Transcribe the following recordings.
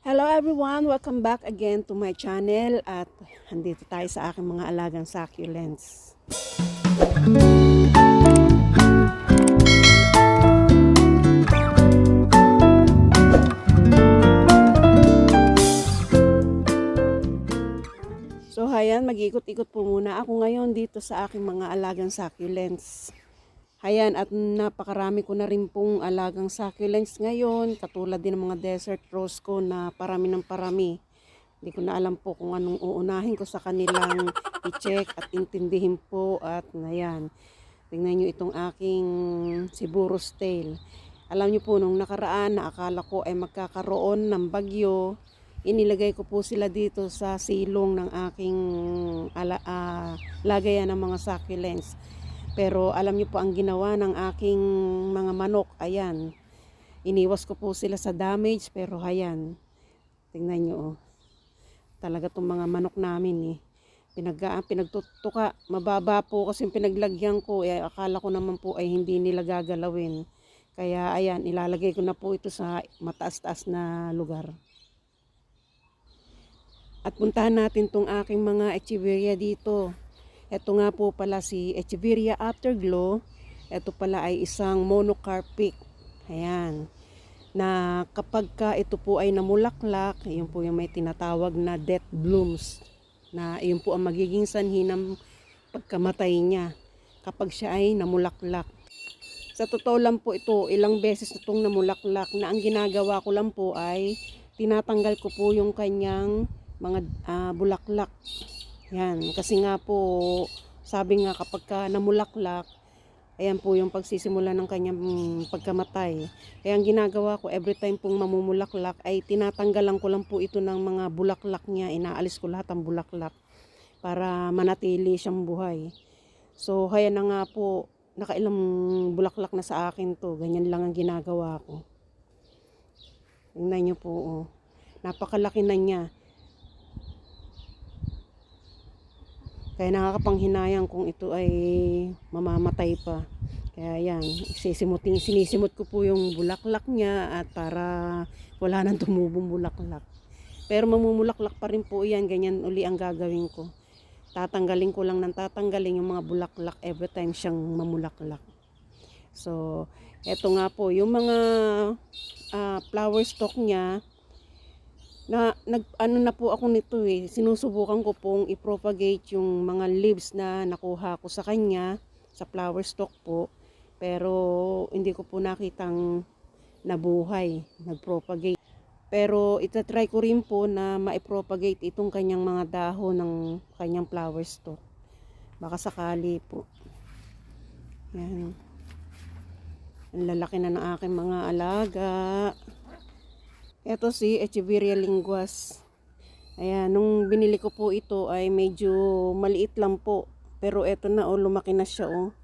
Hello everyone! Welcome back again to my channel at andito tayo sa aking mga alagang succulents. So hayan, mag-ikot-ikot po muna ako ngayon dito sa aking mga alagang succulents. Hayan, at napakarami ko na rin pong alagang succulents ngayon, katulad din ng mga desert rose ko na parami ng parami. Hindi ko na alam po kung anong uunahin ko sa kanilang i-check at intindihin po at ayan. Tingnan nyo itong aking Siburus tail. Alam nyo po, nung nakaraan na akala ko ay magkakaroon ng bagyo, inilagay ko po sila dito sa silong ng aking ala, ah, lagayan ng mga succulents. Pero alam niyo po ang ginawa ng aking mga manok, ayan. Iniwas ko po sila sa damage pero ayan. Tingnan niyo oh. Talaga tong mga manok namin eh. Pinag, ah, pinagtutuka, mababa po kasi pinaglagyan ko, eh, akala ko naman po ay hindi nila gagalawin. Kaya ayan, ilalagay ko na po ito sa mataas-taas na lugar. At puntahan natin tong aking mga echeveria dito. Ito nga po pala si Echeveria Afterglow. Ito pala ay isang monocarpic. Ayan. Na kapag ka ito po ay namulaklak, yun po yung may tinatawag na death blooms. Na yun po ang magiging sanhi ng pagkamatay niya kapag siya ay namulaklak. Sa totoo lang po ito, ilang beses na itong namulaklak na ang ginagawa ko lang po ay tinatanggal ko po yung kanyang mga ah, bulaklak. Yan, kasi nga po, sabi nga kapag ka namulaklak, ayan po yung pagsisimula ng kanyang mm, pagkamatay. Kaya ang ginagawa ko, every time pong mamumulaklak, ay tinatanggalan ko lang po ito ng mga bulaklak niya, inaalis ko lahat ang bulaklak para manatili siyang buhay. So, kaya na nga po, nakailang bulaklak na sa akin to. Ganyan lang ang ginagawa ko. Tingnan niyo po, oh. Napakalaki na niya. Kaya nakakapanghinayang kung ito ay mamamatay pa. Kaya yan, sisimutin, sinisimot ko po yung bulaklak niya at para wala nang tumubong bulaklak. Pero mamumulaklak pa rin po yan, ganyan uli ang gagawin ko. Tatanggalin ko lang ng tatanggalin yung mga bulaklak every time siyang mamulaklak. So, eto nga po, yung mga ah, flower stalk niya, na nag ano na po ako nito eh. Sinusubukan ko pong i-propagate yung mga leaves na nakuha ko sa kanya sa flower stalk po. Pero hindi ko po nakitang nabuhay nagpropagate. Pero itatry ko rin po na ma-propagate itong kanyang mga dahon ng kanyang flower stalk baka sakali po. Yan. Ang lalaki na ng aking mga alaga ito si Echeveria linguas. Ayan, nung binili ko po ito ay medyo maliit lang po. Pero ito na oh, lumaki na siya oh.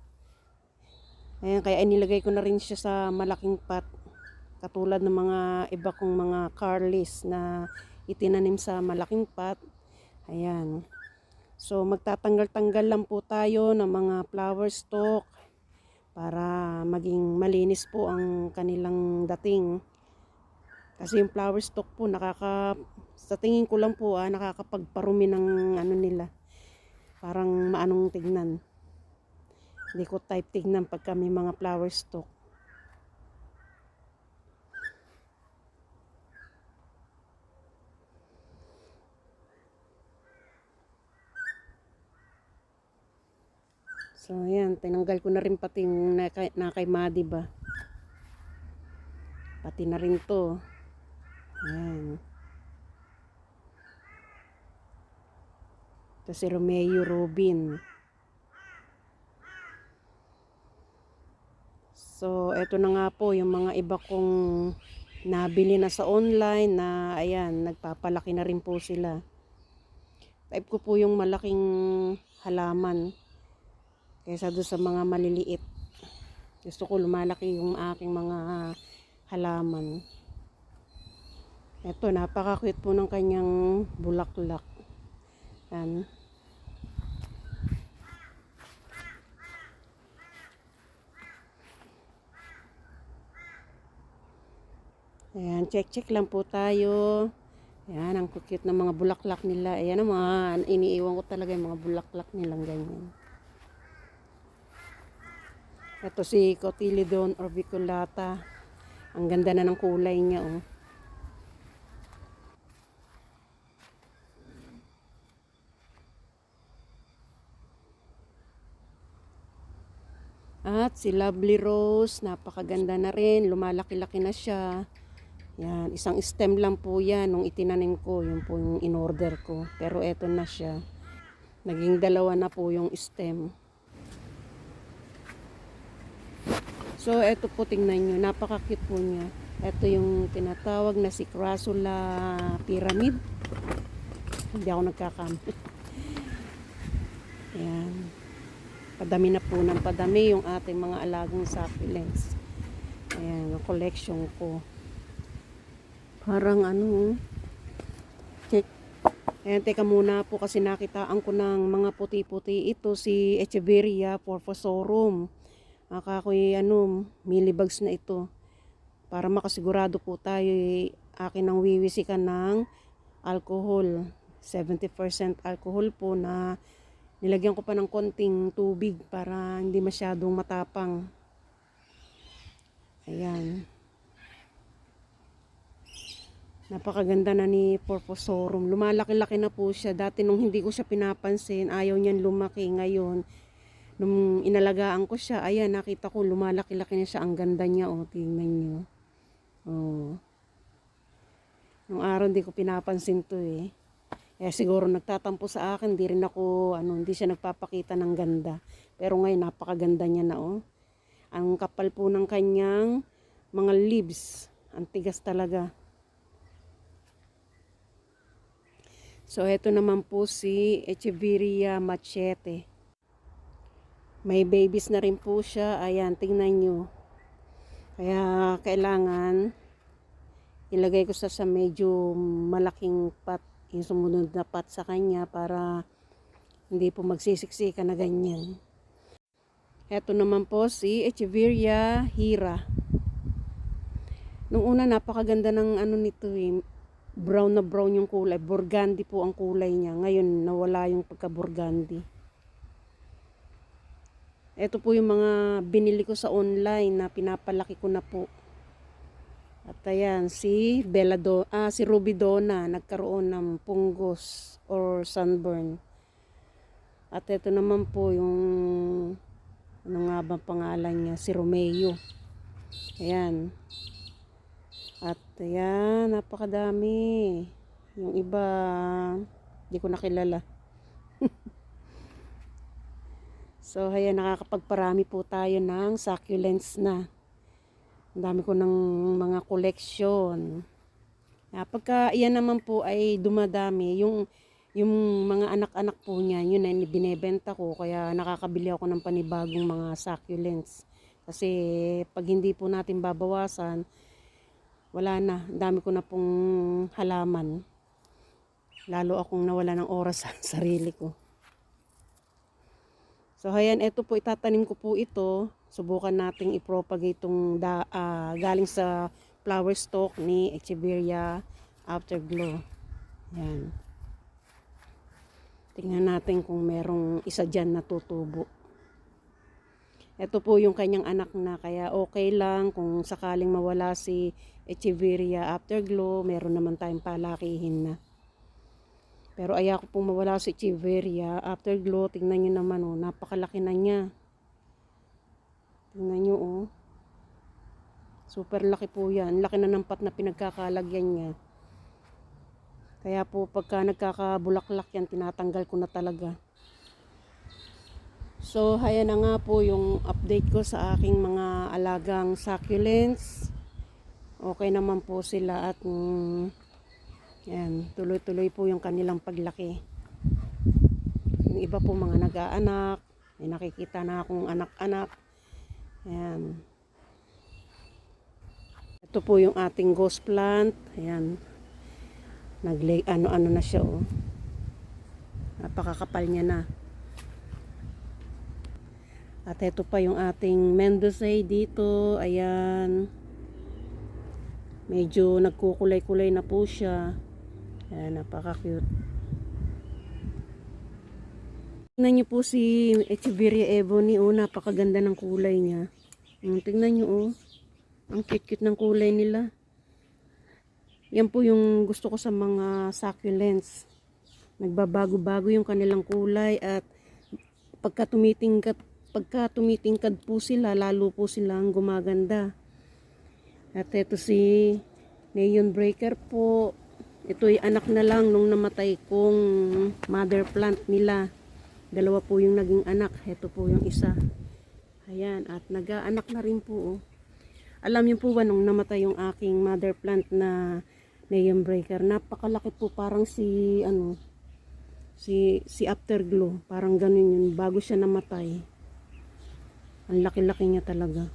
Ayan, kaya inilagay ko na rin siya sa malaking pot. Katulad ng mga iba kong mga carlis na itinanim sa malaking pot. Ayan. So magtatanggal-tanggal lang po tayo ng mga flower stalk para maging malinis po ang kanilang dating. Kasi yung flower stalk po nakaka sa tingin ko lang po ah nakakapagparumi ng ano nila. Parang maanong tignan. Hindi ko type tignan pag kami mga flower stalk. So ayan, tinanggal ko na rin pati yung nakay, nakay Madi ba. Pati na rin to. Ayan. Ito si Romeo Rubin. So, eto na nga po yung mga iba kong nabili na sa online na ayan, nagpapalaki na rin po sila. Type ko po yung malaking halaman kaysa doon sa mga maliliit. Gusto ko lumalaki yung aking mga halaman. Ito, napaka-cute po ng kanyang bulaklak. Yan. Ayan, check-check lang po tayo. Yan, ang cute ng mga bulaklak nila. Ayan ang mga iniiwan ko talaga yung mga bulaklak nilang ganyan. Ito si Cotyledon orbiculata. Ang ganda na ng kulay niya, oh. At si Lovely Rose, napakaganda na rin. Lumalaki-laki na siya. Yan, isang stem lang po yan nung itinanim ko. Yun po yung in-order ko. Pero eto na siya. Naging dalawa na po yung stem. So, eto po tingnan nyo. Napaka-cute po niya. Ito yung tinatawag na si Crassula Pyramid. Hindi ako nagkakamit. Yan. Padami na po ng padami yung ating mga alagang succulents. Ayan, ang collection ko. Parang ano, check. Ayan, teka muna po kasi nakitaan ko ng mga puti-puti. Ito si Echeveria porphosorum. Akakoy ano, millibugs na ito. Para makasigurado po tayo, eh, akin ang wiwisikan ng alcohol. 70% alcohol po na Nilagyan ko pa ng konting tubig para hindi masyadong matapang. Ayan. Napakaganda na ni Porposorum. Lumalaki-laki na po siya. Dati nung hindi ko siya pinapansin, ayaw niyan lumaki. Ngayon, nung inalagaan ko siya, ayan, nakita ko lumalaki-laki na siya. Ang ganda niya, oh, tingnan niyo. Oh. Nung araw hindi ko pinapansin to eh. Eh siguro nagtatampo sa akin, di rin ako, ano, hindi siya nagpapakita ng ganda. Pero ngayon, napakaganda niya na, oh. Ang kapal po ng kanyang mga leaves. Ang tigas talaga. So, ito naman po si Echeveria machete. May babies na rin po siya. Ayan, tingnan nyo. Kaya, kailangan ilagay ko sa, sa medyo malaking pot yung sumunod na pot sa kanya para hindi po magsisiksika na ganyan. Ito naman po si Echeveria hira. Nung una napakaganda ng ano nito eh, brown na brown yung kulay. Burgundy po ang kulay niya. Ngayon nawala yung pagka-burgundy. Ito po yung mga binili ko sa online na pinapalaki ko na po. At ayan, si Belado, ah, si Ruby Donna nagkaroon ng punggos or sunburn. At ito naman po yung ano nga ba pangalan niya, si Romeo. Ayan. At ayan, napakadami. Yung iba, hindi ko nakilala. so, ayan, nakakapagparami po tayo ng succulents na. Ang dami ko ng mga collection. Uh, pagka iyan naman po ay dumadami, yung, yung mga anak-anak po niya, yun na binebenta ko. Kaya nakakabili ako ng panibagong mga succulents. Kasi pag hindi po natin babawasan, wala na. Dami ko na pong halaman. Lalo akong nawala ng oras sa sarili ko. So, ayan, ito po, itatanim ko po ito. Subukan nating i-propagate itong da, uh, galing sa flower stalk ni Echeveria Afterglow. Ayan. Tingnan natin kung merong isa dyan na tutubo. Ito po yung kanyang anak na kaya okay lang kung sakaling mawala si Echeveria Afterglow, meron naman tayong palakihin na. Pero ayaw ko pong mawala si Echeveria Afterglow. Tingnan nyo naman oh, napakalaki na niya. Tingnan nyo oh. Super laki po yan. Laki na ng pat na pinagkakalagyan niya. Kaya po pagka nagkakabulaklak yan, tinatanggal ko na talaga. So, haya na nga po yung update ko sa aking mga alagang succulents. Okay naman po sila at mm, tuloy-tuloy po yung kanilang paglaki. Yung iba po mga nag-aanak, may nakikita na akong anak-anak. Ayan. Ito po yung ating ghost plant. Ayan. Naglay, ano-ano na siya oh. Napakakapal niya na. At ito pa yung ating Mendoza dito. Ayan. Medyo nagkukulay-kulay na po siya. Ayan, napaka-cute. Tingnan niyo po si Echeveria Ebony, oh, napakaganda ng kulay niya. Mm, tingnan niyo, oh. Ang cute-cute ng kulay nila. Yan po yung gusto ko sa mga succulents. Nagbabago-bago yung kanilang kulay at pagka tumitingkad, pagka tumitingkad po sila, lalo po silang gumaganda. At ito si Neon Breaker po. Ito'y anak na lang nung namatay kong mother plant nila. Dalawa po yung naging anak. Ito po yung isa. Ayan. At nag-aanak na rin po. Oh. Alam niyo po ba nung namatay yung aking mother plant na Neon Breaker, napakalaki po parang si ano si si Afterglow, parang ganun yun bago siya namatay. Ang laki-laki niya talaga.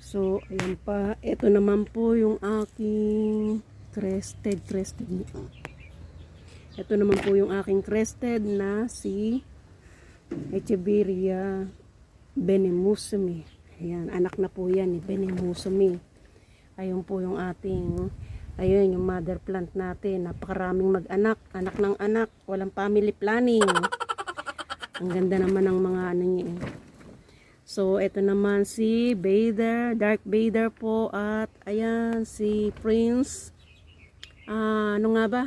So, ayan pa. Ito naman po yung aking crested, crested. Ito naman po yung aking crested na si Echeveria Benemusumi. Ayan, anak na po yan ni Benemusumi. Ayun po yung ating, ayun yung mother plant natin. Napakaraming mag-anak, anak ng anak, walang family planning. Ang ganda naman ng mga ano niya. eh. So, ito naman si Vader, Dark Vader po at ayan si Prince. Ah, ano nga ba?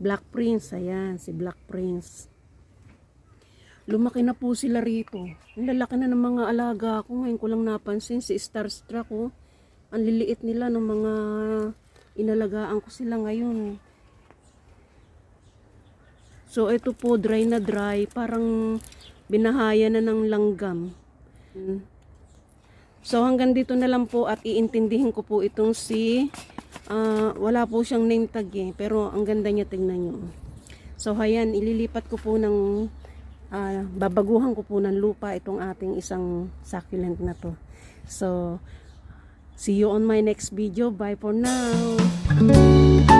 Black Prince, ayan si Black Prince. Lumaki na po sila rito. Ang lalaki na ng mga alaga ko. Ngayon ko lang napansin si Starstruck ko. Ang liliit nila ng mga inalagaan ko sila ngayon. So, ito po, dry na dry. Parang binahaya na ng langgam. Mm. So, hanggang dito na lang po at iintindihin ko po itong si... ah, wala po siyang name tag eh, pero ang ganda niya tingnan nyo. So, ayan, ililipat ko po ng... ah, babaguhan ko po ng lupa itong ating isang succulent na to. So, see you on my next video. Bye for now.